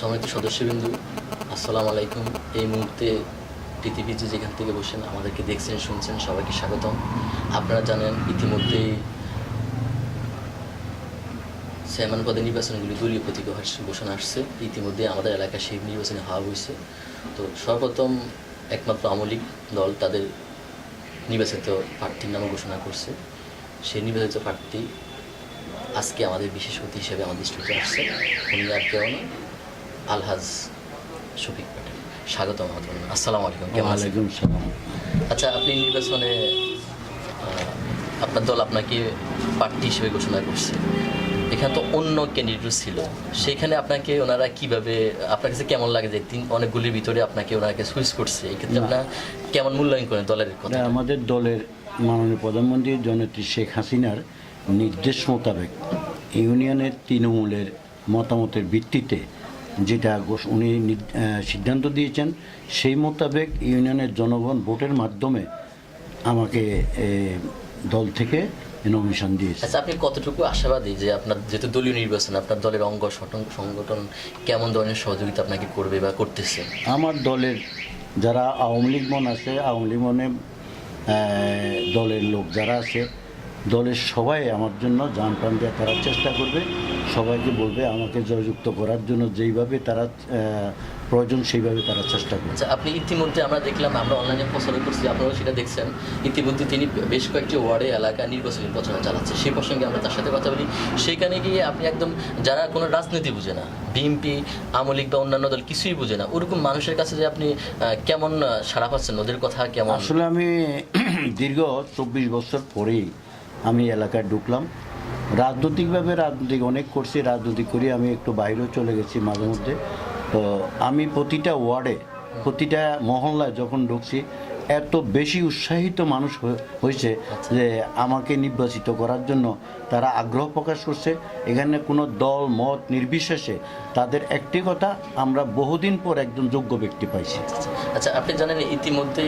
সমিতি সদস্যবিন্দু, আসসালামু আলাইকুম। এই মুহূর্তে পৃথিবীর যে যেখান থেকে বসেন, আমাদেরকে দেখছেন, শুনছেন, সবাইকে স্বাগতম। আপনারা জানেন ইতিমধ্যেই চেয়ারম্যান পদে নির্বাচনগুলি দলীয় প্রতীক ঘোষণা আসছে। ইতিমধ্যে আমাদের এলাকায় সেই নির্বাচনে হওয়া হয়েছে তো সর্বপ্রথম একমাত্র আমলিক দল তাদের নির্বাচিত প্রার্থীর নাম ঘোষণা করছে। সেই নির্বাচিত প্রার্থী আজকে আমাদের বিশেষ অতিথি হিসেবে আমাদের স্টুডিও আসছে উনি আর কেউ না আলহাজ শফিক প্যাটেল। স্বাগত আমাদের আসসালামু আলাইকুম কেমন আছেন? ওয়ালাইকুম সালাম। আচ্ছা আপনি নির্বাচনে আপনার দল আপনাকে প্রার্থী হিসেবে ঘোষণা করছে। এখানে তো অন্য ক্যান্ডিডেট ছিল। সেখানে আপনাকে ওনারা কীভাবে আপনার কাছে কেমন লাগে যে তিন অনেকগুলির ভিতরে আপনাকে ওনাকে সুইচ করছে? এই ক্ষেত্রে আপনার কেমন মূল্যায়ন করেন দলের কথা? আমাদের দলের মাননীয় প্রধানমন্ত্রী জননেত্রী শেখ হাসিনার নির্দেশ মোতাবেক ইউনিয়নের তৃণমূলের মতামতের ভিত্তিতে যেটা উনি সিদ্ধান্ত দিয়েছেন সেই মোতাবেক ইউনিয়নের জনগণ ভোটের মাধ্যমে আমাকে দল থেকে নমিশন দিয়েছে। আচ্ছা আপনি কতটুকু আশাবাদী যে আপনার যেহেতু দলীয় নির্বাচন আপনার দলের অঙ্গ সংগঠন কেমন ধরনের সহযোগিতা আপনাকে করবে বা করতেছে? আমার দলের যারা আওয়ামী লীগ মন আছে আওয়ামী লীগ মনে দলের লোক যারা আছে দলের সবাই আমার জন্য যান প্রাণ দিয়ে তারা চেষ্টা করবে। সবাইকে বলবে আমাকে জয়যুক্ত করার জন্য যেইভাবে তারা প্রয়োজন সেইভাবে তারা চেষ্টা করবে। আচ্ছা আপনি ইতিমধ্যে আমরা দেখলাম আমরা অনলাইনে প্রচার করছি আপনারাও সেটা দেখছেন। ইতিমধ্যে তিনি বেশ কয়েকটি ওয়ার্ডে এলাকা নির্বাচনী প্রচারণা চালাচ্ছে। সেই প্রসঙ্গে আমরা তার সাথে কথা বলি। সেখানে গিয়ে আপনি একদম যারা কোনো রাজনীতি বুঝে না বিএনপি আমলিক বা অন্যান্য দল কিছুই বুঝে না ওরকম মানুষের কাছে যে আপনি কেমন সাড়া পাচ্ছেন? ওদের কথা কেমন? আসলে আমি দীর্ঘ চব্বিশ বছর পরেই আমি এলাকায় ঢুকলাম। রাজনৈতিকভাবে রাজনৈতিক অনেক করছি রাজনৈতিক করি আমি একটু বাইরেও চলে গেছি মাঝে মধ্যে। তো আমি প্রতিটা ওয়ার্ডে প্রতিটা মহল্লায় যখন ঢুকছি এত বেশি উৎসাহিত মানুষ হয়েছে যে আমাকে নির্বাচিত করার জন্য তারা আগ্রহ প্রকাশ করছে। এখানে কোনো দল মত নির্বিশেষে তাদের একটি কথা আমরা বহুদিন পর একজন যোগ্য ব্যক্তি পাইছি। আচ্ছা আপনি জানেন ইতিমধ্যেই